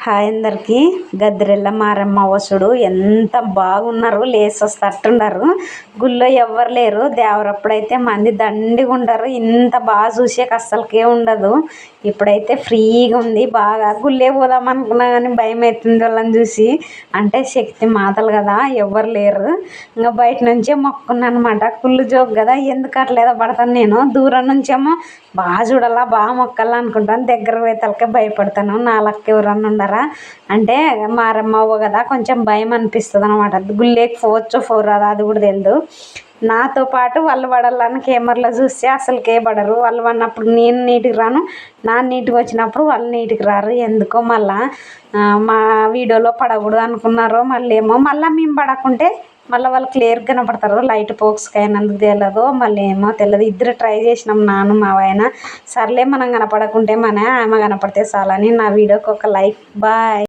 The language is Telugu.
హాయ్ అందరికీ. గద్దరెల్ల మారమ్మ వసుడు ఎంత బాగున్నారు లేసి వస్తట్టున్నారు గుళ్ళో ఎవ్వరు లేరు. దేవరప్పుడైతే మంది దండిగా ఉండరు ఇంత బాగా చూసేకి అస్సలకే ఉండదు. ఇప్పుడైతే ఫ్రీగా ఉంది. బాగా గుళ్ళే పోదాం అనుకున్నా కానీ భయం అవుతుంది వాళ్ళని చూసి. అంటే శక్తి మాతలు కదా ఎవ్వరు లేరు. ఇంకా బయట నుంచే మొక్కున్నానమాట. కుళ్ళు జోక్ కదా ఎందుకు అట్లేదో పడతాను నేను? దూరం నుంచేమో బాగా చూడాలా బాగా మొక్కాలా అనుకుంటాను. దగ్గర పోయేతలకే భయపడతాను. నాలుగు లక్క ఎవరన్నా ఉండరా అంటే మారమ్మవ్వ కదా కొంచెం భయం అనిపిస్తుంది అనమాట గుళ్ళేకి పోవచ్చో ఫోర్ అది కూడా తెలియదు నాతో పాటు వాళ్ళు పడాలని కెమెరాలో చూస్తే అసలుకే పడరు. వాళ్ళు పడినప్పుడు నేను నీట్గా రాను నా నీట్గా వచ్చినప్పుడు వాళ్ళు నీట్గా రారు. ఎందుకో మళ్ళా మా వీడియోలో పడకూడదు అనుకున్నారో మళ్ళీ ఏమో మళ్ళీ మేము పడకుంటే మళ్ళీ వాళ్ళు క్లియర్గా కనపడతారు. లైట్ పోక్స్కి అయినందుకు తెలియదు మళ్ళీ ఏమో తెలియదు ఇద్దరు ట్రై చేసినాం నాను మా ఆయన. సర్లే మనం కనపడకుంటే మన ఆమె కనపడితే చాలని. నా వీడియోకి ఒక లైక్ బాయ్